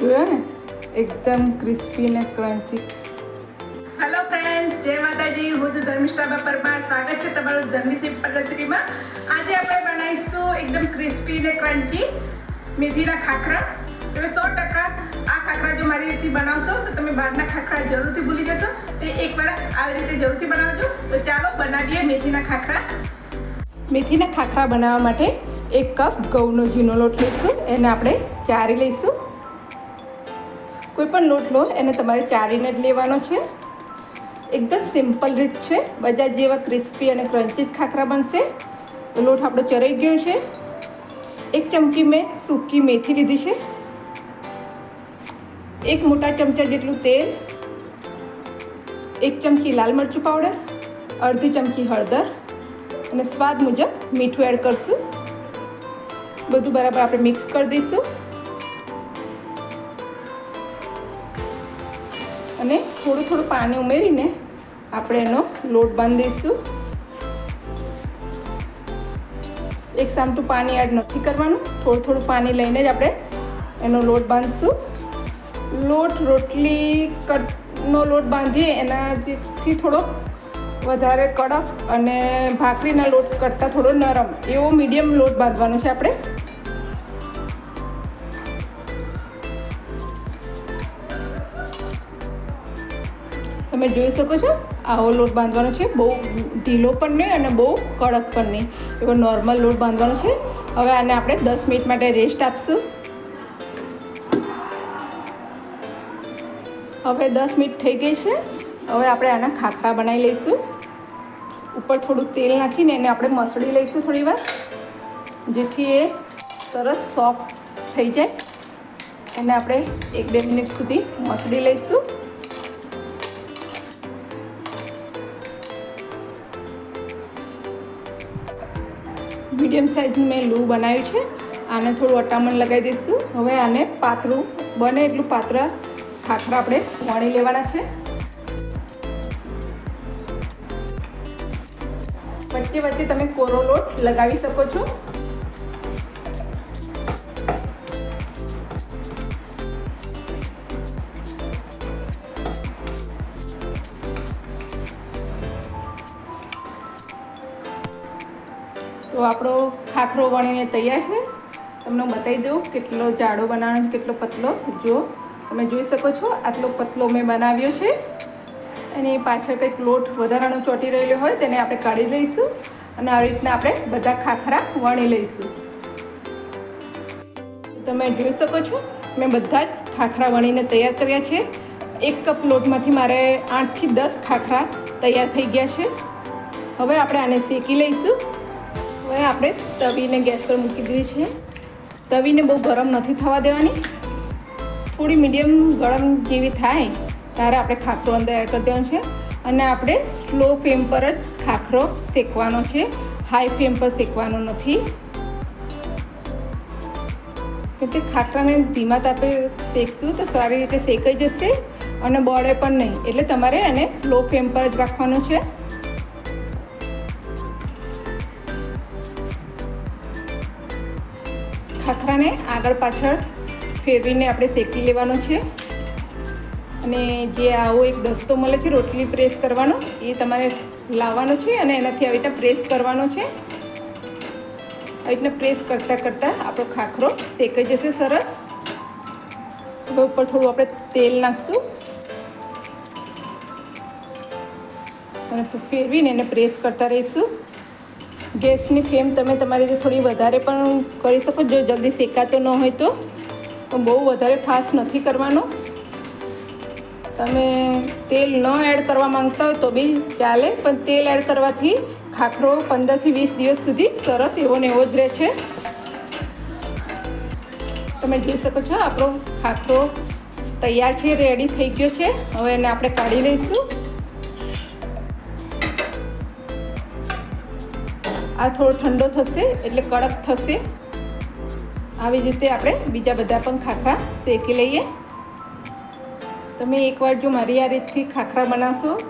જોયો ને? એકદમ ક્રિસ્પી ને ક્રન્ચી હેલો ફ્રેન્ડ્સ જય માતાજી. હું છું ધર્મિષ્ઠા પરમાર સ્વાગત છે તમારું ધર્મી પદ્ધતિમાં. આજે આપણે બનાવીશું એકદમ ક્રિસ્પી ને ક્રન્ચી મેથીના ખાખરા. તમે સો ટકા આ ખાખરા જો મારી રીતથી બનાવશો, તો તમે બહારના ખાખરા જરૂરથી ભૂલી જશો. તે એકવાર આવી રીતે જરૂરથી બનાવજો. તો ચાલો બનાવીએ મેથીના ખાખરા. મેથીના ખાખરા બનાવવા માટે એક કપ ઘઉંનો ઝીનો લોટ લઈશું. એને આપણે ચારી લઈશું. કોઈ પણ લોટ લો, એને તમારે ચારીને જ લેવાનો છે. એકદમ સિમ્પલ રીત છે. બજાજ જેવા ક્રિસ્પી અને ક્રન્ચી ખાખરા બનશે. તો લોટ આપણો ચરાઈ ગયો છે. એક ચમચી મેં સૂકી મેથી લીધી છે. એક મોટા ચમચા જેટલું તેલ. એક ચમચી લાલ મરચું પાવડર. અડધી ચમચી હળદર. અને સ્વાદ મુજબ મીઠું એડ કરશું. બધું બરાબર આપણે મિક્સ કરી દઈશું. અને થોડું થોડું પાણી ઉમેરીને આપણે એનો લોટ બાંધીશું એક સામટું પાણી એડ નથી કરવાનું. થોડું થોડું પાણી લઈને જ આપણે એનો લોટ બાંધશું. લોટ રોટલી કટનો લોટ બાંધીએ, એનાથી થોડો વધારે કડક અને ભાખરીના લોટ કરતાં થોડો નરમ એવો મીડિયમ લોટ બાંધવાનો છે આપણે. તમે જોઈ શકો છો, આવો લોટ બાંધવાનો છે. બહુ ઢીલો પણ નહીં અને બહુ કડક પણ નહીં. એવો નોર્મલ લોટ બાંધવાનો છે. હવે આને આપણે દસ મિનિટ માટે રેસ્ટ આપશું. હવે દસ મિનિટ થઈ ગઈ છે. હવે આપણે આના ખાખરા બનાવી લઈશું. ઉપર થોડું તેલ નાખીને એને આપણે મસળી લઈશું થોડી વાર, જેથી એ સરસ સોફ્ટ થઈ જાય. એને આપણે એક બે મિનિટ સુધી મસળી લઈશું. મીડિયમ સાઇઝનું મેં લૂ બનાવ્યું છે. આને થોડું અટામણ લગાવી દઈશું. હવે આને પાતળું, બને એટલું પાત્ર ખાખરા આપણે વણી લેવાના છે. વચ્ચે વચ્ચે તમે કોરો લોટ લગાવી શકો છો. તો આપણો ખાખરો વણીને તૈયાર છે. તમને બતાવી દઉં કેટલો જાડો બનાવવાનો કેટલો પતલો. જો તમે જોઈ શકો છો, આટલો પતલો મેં બનાવ્યો છે. એની પાછળ કંઈક લોટ વધારાનો ચોંટી રહેલો હોય તેને આપણે કાઢી લઈશું અને આવી રીતના આપણે બધા ખાખરા વણી લઈશું. તમે જોઈ શકો છો, મેં બધા જ ખાખરા વણીને તૈયાર કર્યા છે. એક કપ લોટમાંથી મારે આઠથી દસ ખાખરા તૈયાર થઈ ગયા છે. હવે આપણે આને શેકી લઈશું. હવે આપણે તવીને ગેસ પર મૂકી દીધી છે. તવીને બહુ ગરમ નથી થવા દેવાની. થોડી મીડિયમ ગરમ જેવી થાય ત્યારે આપણે ખાખરો અંદર એડ કરી દેવાનો છે. અને આપણે સ્લો ફ્લેમ પર જ ખાખરો શેકવાનો છે. હાઈ ફ્લેમ પર શેકવાનો નથી. કેમ કે ખાખરાને ધીમા તાપે શેકશું તો સારી રીતે શેકાઈ જશે અને બળે પણ નહીં. એટલે તમારે એને સ્લો ફ્લેમ પર જ રાખવાનું છે. ખાખરાને આગળ પાછળ ફેરવીને આપણે શેકી લેવાનો છે. અને જે આવો એક દસ્તો મળે છે, રોટલી પ્રેસ કરવાનો, એ તમારે લાવવાનો છે અને એનાથી આવી રીતના પ્રેસ કરવાનો છે. આવી રીતના પ્રેસ કરતાં કરતાં આપણો ખાખરો શેકાઈ જશે સરસ. હવે ઉપર થોડું આપણે તેલ નાખશું. અને ફેરવીને એને પ્રેસ કરતા રહીશું. ગેસની ફ્લેમ તમે તમારી રીતે થોડી વધારે પણ કરી શકો, જો જલ્દી શેકાતો ન હોય તો. બહુ વધારે ફાસ્ટ નથી કરવાનો. તમે તેલ ન એડ કરવા માંગતા હોય તો બી ચાલે, પણ તેલ એડ કરવાથી ખાખરો પંદરથી વીસ દિવસ સુધી સરસ એવો ને એવો જ રહે છે. તમે જોઈ શકો છો, આપણો ખાખરો તૈયાર છે રેડી થઈ ગયો છે. હવે એને આપણે કાઢી લઈશું. આ થોડો ઠંડો થશે એટલે કડક થશે. આવી રીતે આપણે બીજા બધા પણ ખાખરા શેકી લઈએ. તમે એકવાર જો મારી આ રીતથી ખાખરા બનાવશો,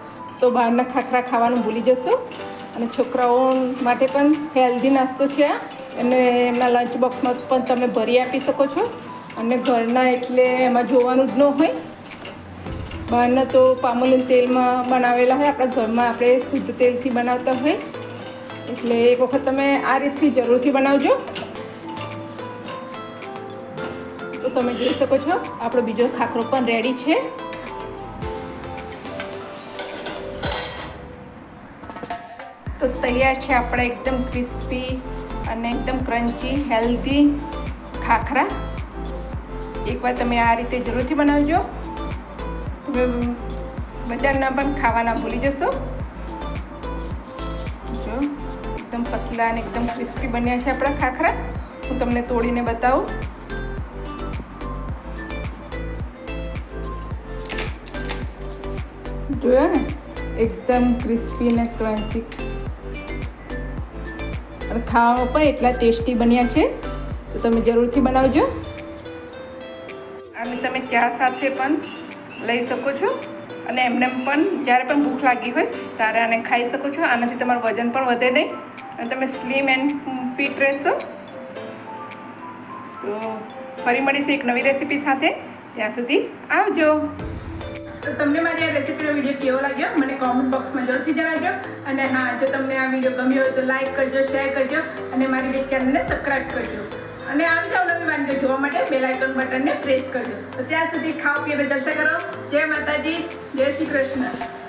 તો બહારના ખાખરા ખાવાનું ભૂલી જશો. અને છોકરાઓ માટે પણ હેલ્ધી નાસ્તો છે આ. અને એમના લંચ બોક્સમાં પણ તમે ભરી આપી શકો છો. અને ઘરના એટલે એમાં જોવાનું જ ન હોય. બહારના તો પામોલીન તેલમાં બનાવેલા હોય. આપણા ઘરમાં આપણે શુદ્ધ તેલથી બનાવતા હોય. એટલે એક વખત તમે આ રીતથી જરૂરથી બનાવજો. તો તમે જોઈ શકો છો, આપણો બીજો ખાખરો પણ રેડી છે. તો તૈયાર છે આપણા એકદમ ક્રિસ્પી અને એકદમ ક્રન્ચી હેલ્ધી ખાખરા. એકવાર તમે આ રીતે જરૂરથી બનાવજો. તમે બજારના પણ ખાવાના ભૂલી જશો. પતલા અને એકદમ ક્રિસ્પી બન્યા છે આપણા ખાખરા. હું તમને તોડીને બતાવું. જોયા ને? એકદમ ક્રિસ્પી અને ક્રન્ચી અને ખાવામાં પણ એટલા ટેસ્ટી બન્યા છે. તો તમે જરૂરથી બનાવજો. અને તમે ચા સાથે પણ લઈ શકો છો. અને એમને પણ, જ્યારે પણ ભૂખ લાગી હોય, ત્યારે આને ખાઈ શકો છો. આનાથી તમારું વજન પણ વધે નહીં. અને તમે સ્લિમ એન્ડ ફિટ રહેશો. તો ફરી મળીશું એક નવી રેસીપી સાથે. ત્યાં સુધી આવજો. તો તમને મારી આ રેસીપીનો વીડિયો કેવો લાગ્યો? મને કોમેન્ટ બોક્સમાં જરૂરથી જણાવજો. અને હા, જો તમને આ વીડિયો ગમ્યો હોય તો લાઇક કરજો શેર કરજો અને મારી બે ચેનલને સબસ્ક્રાઈબ કરજો. અને આવી જાવ નવી વાનગીઓ જોવા માટે બેલ આઇકન બટનને પ્રેસ કરજો. તો ત્યાં સુધી ખાઓ પીને જલસા કરો. જય માતાજી, જય શ્રી કૃષ્ણ.